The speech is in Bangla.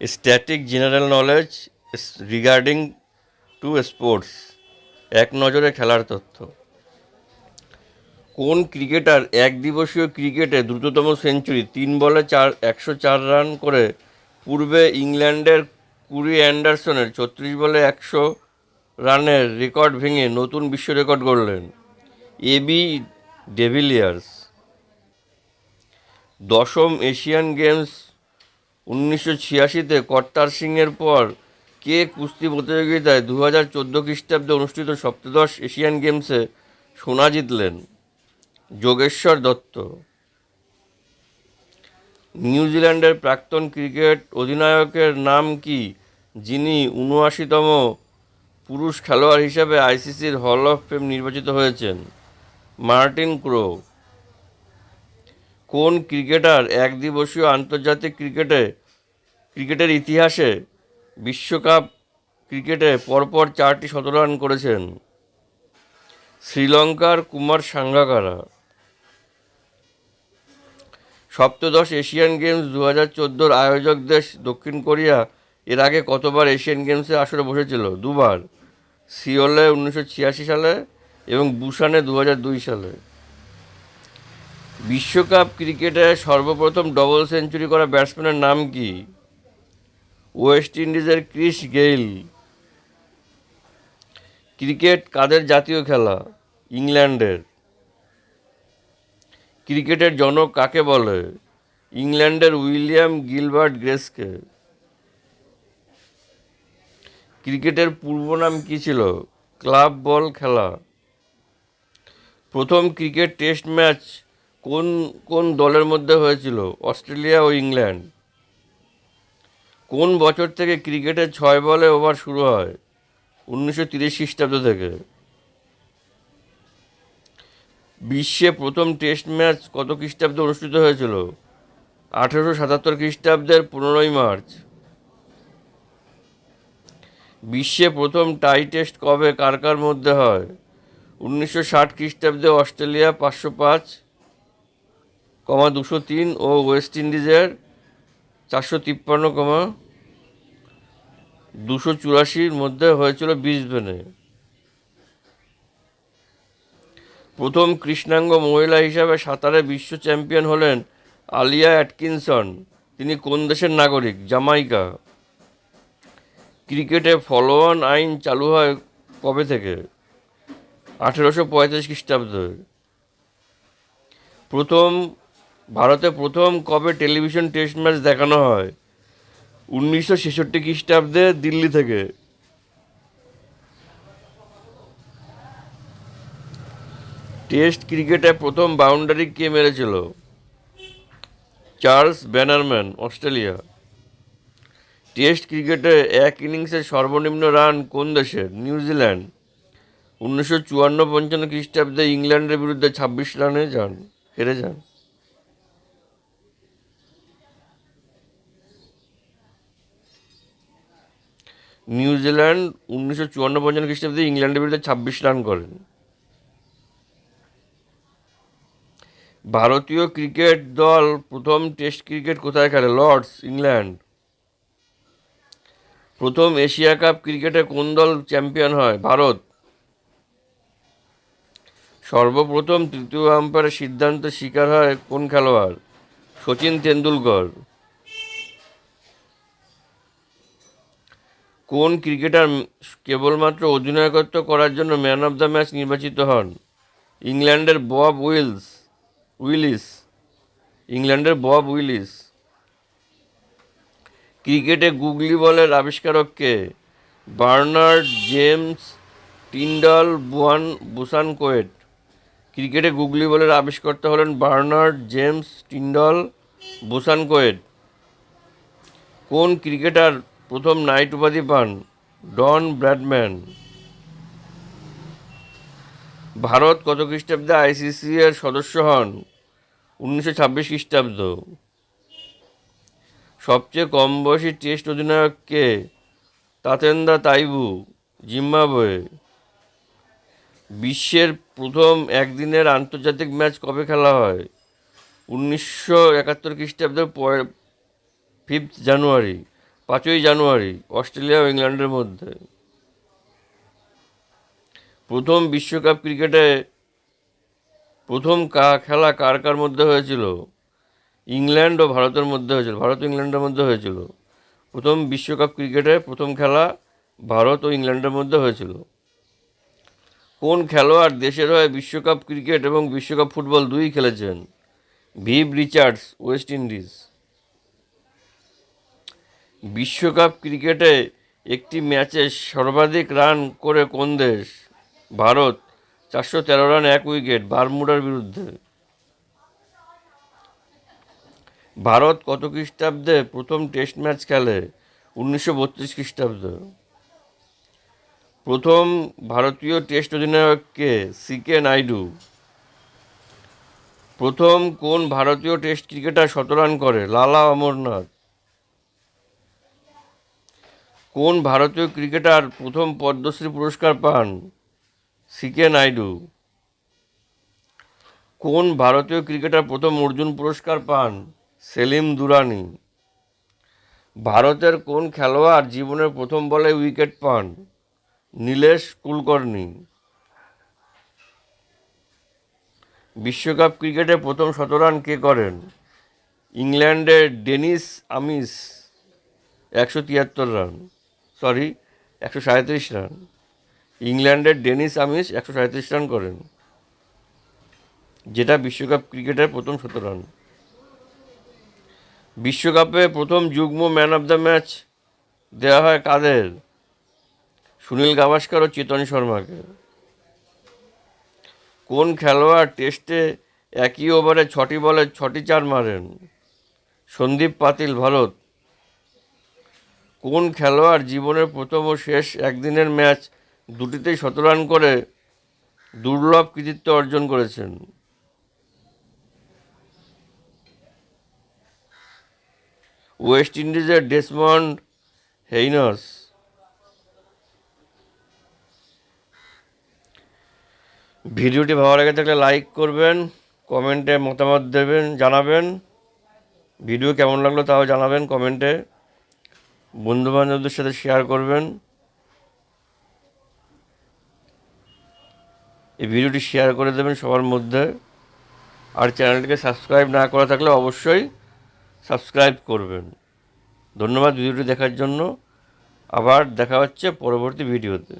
Static general knowledge regarding to sports এক নজরে খেলার তথ্য। কোন ক্রিকেটার এক দিবসীয় ক্রিকেটে দ্রুততম সেঞ্চুরি তিন বলে চার, একশো চার রান করে পূর্বে ইংল্যান্ডের কুরি অ্যান্ডারসনের ছত্রিশ বলে একশো রানের রেকর্ড ভেঙে নতুন বিশ্ব রেকর্ড গড়লেন এবি ডেভিলিয়ার্স। দশম এশিয়ান গেমস উনিশশো ছিয়াশিতে কর্তার সিংয়ের পর কে কুস্তি প্রতিযোগিতায় দু হাজার চোদ্দ খ্রিস্টাব্দে অনুষ্ঠিত সপ্তদশ এশিয়ান গেমসে সোনা জিতলেন? যোগেশ্বর দত্ত। নিউজিল্যান্ডের প্রাক্তন ক্রিকেট অধিনায়কের নাম কি, যিনি উনআশিতম পুরুষ খেলোয়াড় হিসেবে আইসিসির হল অফ ফেম নির্বাচিত হয়েছেন? Martin Crowe. কোন ক্রিকেটার একদিবসীয় আন্তর্জাতিক ক্রিকেটে, ক্রিকেটের ইতিহাসে বিশ্বকাপ ক্রিকেটে পরপর চারটি শতরান করেছেন? শ্রীলঙ্কার কুমার সাঙ্গাকারা। সপ্তদশ এশিয়ান গেমস দু হাজার চোদ্দোর আয়োজক দেশ দক্ষিণ কোরিয়া এর আগে কতবার এশিয়ান গেমসে আসরে বসেছিল? দুবার। সিওলে উনিশশো ছিয়াশি সালে এবং বুসানে দু হাজার দুই সালে। বিশ্বকাপ ক্রিকেটে সর্বপ্রথম ডবল সেঞ্চুরি করা ব্যাটসম্যানের নাম কি? ওয়েস্ট ইন্ডিজের ক্রিস গেইল ক্রিকেট কাদের জাতীয় খেলা? ইংল্যান্ডের ক্রিকেটের জনক কাকে বলে? ইংল্যান্ডের উইলিয়াম গিলবার্ট গ্রেসকে। ক্রিকেটের পূর্ব নাম কী ছিল? ক্লাব বল খেলা। প্রথম ক্রিকেট টেস্ট ম্যাচ কোন কোন দলের মধ্যে হয়েছিল? অস্ট্রেলিয়া ও ইংল্যান্ড। কোন বছর থেকে ক্রিকেটের ছয় বলে ওভার শুরু হয়? উনিশশো তিরিশ খ্রিস্টাব্দ থেকে। বিশ্বে প্রথম টেস্ট ম্যাচ কত খ্রিস্টাব্দে অনুষ্ঠিত হয়েছিল? আঠেরোশো সাতাত্তর খ্রিস্টাব্দের পনেরোই মার্চ। বিশ্বে প্রথম টাই টেস্ট কবে কার কার মধ্যে হয়? উনিশশো ষাট খ্রিস্টাব্দে অস্ট্রেলিয়া পাঁচশো পাঁচ। কমা দুশো তিন ও ওয়েস্ট ইন্ডিজের চারশো তিপ্পান্ন কমা দুশো চুরাশির মধ্যে হয়েছিল ব্রিসবেনে প্রথম কৃষ্ণাঙ্গ মহিলা হিসাবে সাঁতারে বিশ্ব চ্যাম্পিয়ন হলেন আলিয়া অ্যাটকিনসন। তিনি কোন দেশের নাগরিক? জামাইকা। ক্রিকেটে ফলোঅন আইন চালু হয় কবে থেকে? আঠেরোশো পঁয়ত্রিশ খ্রিস্টাব্দে। প্রথম ভারতে প্রথম কবে টেলিভিশন টেস্ট ম্যাচ দেখানো হয়? উনিশশো ছেষট্টি খ্রিস্টাব্দে দিল্লি থেকে। টেস্ট ক্রিকেটে প্রথম বাউন্ডারি কে মেরেছিল? Charles ব্যানারম্যান, Australia. টেস্ট ক্রিকেটে এক ইনিংসের সর্বনিম্ন রান কোন দেশের নিউজিল্যান্ড। উনিশশো চুয়ান্ন পঞ্চান্ন খ্রিস্টাব্দে ইংল্যান্ডের বিরুদ্ধে ছাব্বিশ রানে যান, হেরে যান। নিউজিল্যান্ড উনিশশো চুয়ান্ন পঞ্চান্ন খ্রিস্টাব্দে ইংল্যান্ডের বিরুদ্ধে ছাব্বিশ রান করেন। ভারতীয় ক্রিকেট দল প্রথম টেস্ট ক্রিকেট কোথায় খেলে? Lord's, England. প্রথম এশিয়া কাপ ক্রিকেটে কোন দল চ্যাম্পিয়ন হয়? ভারত। সর্বপ্রথম তৃতীয় আম্পায়ারের সিদ্ধান্ত শিকার হয় কোন খেলোয়াড়? সচিন তেন্ডুলকর। কোন ক্রিকেটার কেবলমাত্র অধিনায়কত্ব করার জন্য ম্যান অফ দ্য ম্যাচ নির্বাচিত হন? ইংল্যান্ডের বব উইলস, উইলিস। ইংল্যান্ডের বব উইলিস। ক্রিকেটে গুগলি বলের আবিষ্কারককে বার্নার্ড জেমস টিন্ডল বুয়ান বুসান কোয়েট। ক্রিকেটে গুগলি বলের আবিষ্কর্তা হলেন Bernard James Tindall Bosanquet. কোন ক্রিকেটার প্রথম নাইট উপাধি পান ডন ব্র্যাডম্যান। ভারত কত খ্রিস্টাব্দে আইসিসি এর সদস্য হন? উনিশশো ছাব্বিশ খ্রিস্টাব্দ। সবচেয়ে কম বয়সী টেস্ট অধিনায়ক কে? তাতেন্দা তাইবু, জিম্বাবুয়ে। বিশ্বের প্রথম একদিনের আন্তর্জাতিক ম্যাচ কবে খেলা হয়? উনিশশো একাত্তর খ্রিস্টাব্দের ফিফথ জানুয়ারি। পাঁচই জানুয়ারি, অস্ট্রেলিয়া ও ইংল্যান্ডের মধ্যে। প্রথম বিশ্বকাপ ক্রিকেটে প্রথম কা, খেলা কার কার মধ্যে হয়েছিল? ইংল্যান্ড ও ভারতের মধ্যে হয়েছিল। ভারত ইংল্যান্ডের মধ্যে হয়েছিল। প্রথম বিশ্বকাপ ক্রিকেটে প্রথম খেলা ভারত ও ইংল্যান্ডের মধ্যে হয়েছিল। কোন খেলোয়াড় দেশের হয়ে বিশ্বকাপ ক্রিকেট এবং বিশ্বকাপ ফুটবল দুই খেলেছেন? Viv Richards, West Indies. বিশ্বকাপ ক্রিকেটে একটি ম্যাচে সর্বাধিক রান করে কোন দেশ? ভারত, চারশো তেরো রান, এক উইকেট, বারমুডার বিরুদ্ধে। ভারত কত খ্রিস্টাব্দে প্রথম টেস্ট ম্যাচ খেলে? উনিশশো বত্রিশ খ্রিস্টাব্দে। প্রথম ভারতীয় টেস্ট অধিনায়ক কে সি কে নাইডু। প্রথম কোন ভারতীয় টেস্ট ক্রিকেটার শত রান করে? লালা অমরনাথ। কোন ভারতীয় ক্রিকেটার প্রথম পদ্মশ্রী পুরস্কার পান? C K Naidu. কোন ভারতীয় ক্রিকেটার প্রথম অর্জুন পুরস্কার পান? সেলিম দুরানি। ভারতের কোন খেলোয়াড় জীবনের প্রথম বলে উইকেট পান? নীলেশ কুলকর্ণী। বিশ্বকাপ ক্রিকেটে প্রথম শতরান কে করেন? ইংল্যান্ডের ডেনিস আমিস, একশো তিয়াত্তর রান। সরি, একশো সাঁত্রিশ রান। ইংল্যান্ডের ডেনিস আমিস একশো সাঁত্রিশ রান করেন। যেটা বিশ্বকাপ ক্রিকেটের প্রথম শত রান। বিশ্বকাপে প্রথম যুগ্ম ম্যান অফ দ্য ম্যাচ দেওয়া হয় কাদের? সুনীল গাভাস্কর ও চেতন শর্মাকে। কোন খেলোয়াড় টেস্টে একই ওভারে ছটি বলে ছটি চার মারেন? সন্দীপ পাতিল, ভারত। কোন খেলোয়াড় জীবনের প্রথম ও শেষ একদিনের ম্যাচ দুটিতেই শতরান করে দুর্লভ কৃতিত্ব অর্জন করেছেন? ওয়েস্ট ইন্ডিজের ডেসমন্ড হেইনার্স ভিডিওটি ভালো লেগে থাকলে লাইক করবেন, কমেন্টে মতামত দেবেন, জানাবেন। ভিডিও কেমন লাগল তাও জানাবেন কমেন্টে। বন্ধুবান্ধবদের সাথে শেয়ার করবেন। এই ভিডিওটি শেয়ার করে দেবেন সবার মধ্যে। আর চ্যানেলটিকে সাবস্ক্রাইব না করা থাকলে অবশ্যই সাবস্ক্রাইব করবেন। ধন্যবাদ ভিডিওটি দেখার জন্য। আবার দেখা হচ্ছে পরবর্তী ভিডিওতে।